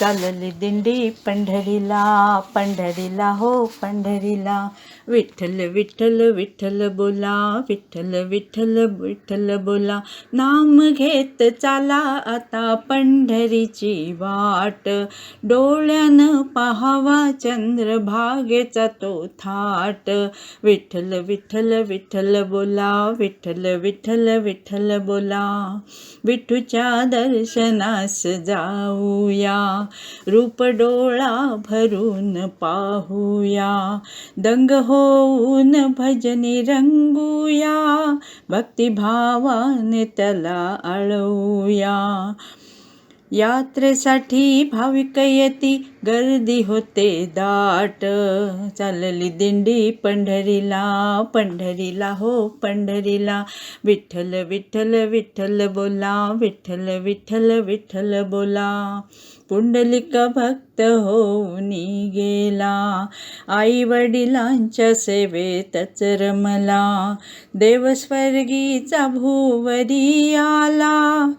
चालली दिंडी पंढरीला पंढरीला हो पंढरीला. विठ्ठल विठ्ठल विठ्ठल बोला विठ्ठल विठ्ठल विठ्ठल बोला. नाम घेत चाला आता पंढरीची वाट. डोळ्यानं पाहावा चंद्रभागेचा तो थाट. विठ्ठल विठ्ठल विठ्ठल बोला विठ्ठल विठ्ठल विठ्ठल बोला. विठूच्या दर्शनास जाऊया. रूप डोळा भरून पाहूया दंग होऊन भजनी रंगूया भक्तिभावाने त्याला आळवूया यात्रेसाठी भाविक येती. गर्दी होते दाट. चालली दिंडी पंढरीला पंढरीला हो पंढरीला. विठ्ठल विठ्ठल विठ्ठल बोला विठ्ठल विठ्ठल विठ्ठल बोला. पुंडलिक भक्त होऊन गेला. आई वडिलांच्या सेवेतच रमला. देवस्वर्गीचा भूवरी आला.